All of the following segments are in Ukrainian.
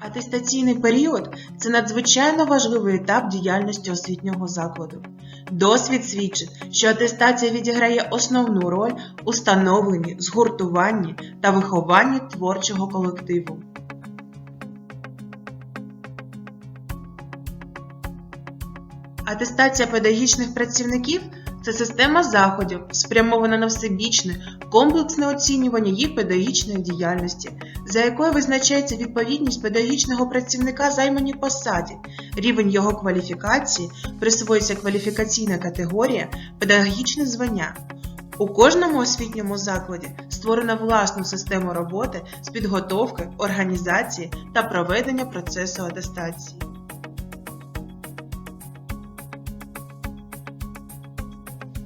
Атестаційний період це надзвичайно важливий етап діяльності освітнього закладу. Досвід свідчить, що атестація відіграє основну роль у становленні, згуртуванні та вихованні творчого колективу. Атестація педагогічних працівників це система заходів, спрямована на всебічне, комплексне оцінювання їх педагогічної діяльності, за якою визначається відповідність педагогічного працівника займаній посаді, рівень його кваліфікації, присвоюється кваліфікаційна категорія, педагогічне звання. У кожному освітньому закладі створено власну систему роботи з підготовки, організації та проведення процесу атестації.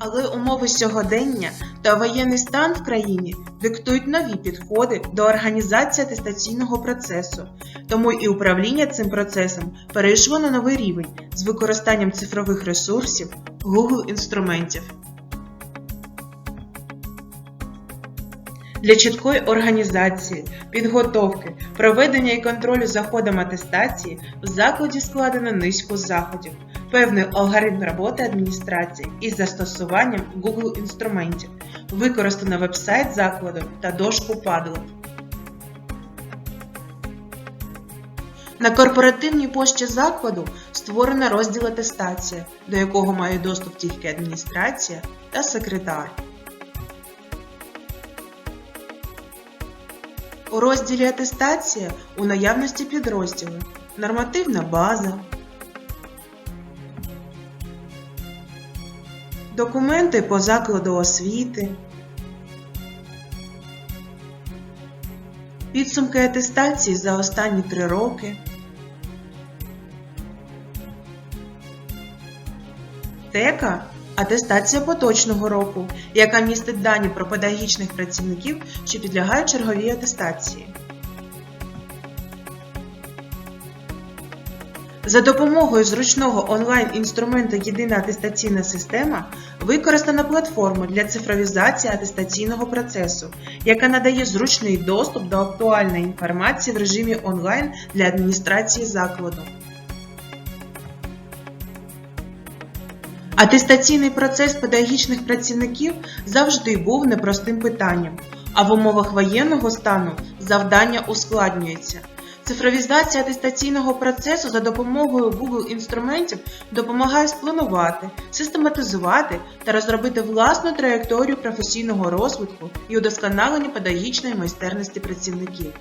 Але умови сьогодення та воєнний стан в країні диктують нові підходи до організації атестаційного процесу, тому і управління цим процесом перейшло на новий рівень з використанням цифрових ресурсів, Google інструментів. Для чіткої організації, підготовки, проведення і контролю за ходом атестації в закладі складено низку заходів, певний алгоритм роботи адміністрації із застосуванням Google інструментів, використано веб-сайт закладу та дошку Padlet. На корпоративній пошті закладу створено розділ атестація, до якого має доступ тільки адміністрація та секретар. У розділі Атестація у наявності підрозділи Нормативна база, Документи по закладу освіти, Підсумки атестації за останні три роки, Тека атестація поточного року, яка містить дані про педагогічних працівників, що підлягають черговій атестації. За допомогою зручного онлайн-інструменту Єдина атестаційна система використана платформа для цифровізації атестаційного процесу, яка надає зручний доступ до актуальної інформації в режимі онлайн для адміністрації закладу. Атестаційний процес педагогічних працівників завжди був непростим питанням, а в умовах воєнного стану завдання ускладнюється. Цифровізація атестаційного процесу за допомогою Google інструментів допомагає спланувати, систематизувати та розробити власну траєкторію професійного розвитку і удосконалення педагогічної майстерності працівників.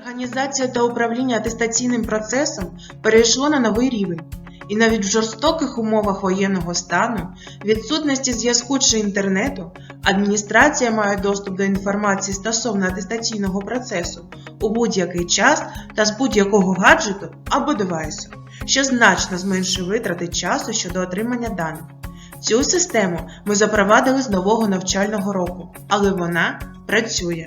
Організація та управління атестаційним процесом перейшло на новий рівень. І навіть в жорстоких умовах воєнного стану, відсутності зв'язку чи інтернету, адміністрація має доступ до інформації стосовно атестаційного процесу у будь-який час та з будь-якого гаджету або девайсу, що значно зменшує витрати часу щодо отримання даних. Цю систему ми запровадили з нового навчального року, але вона працює.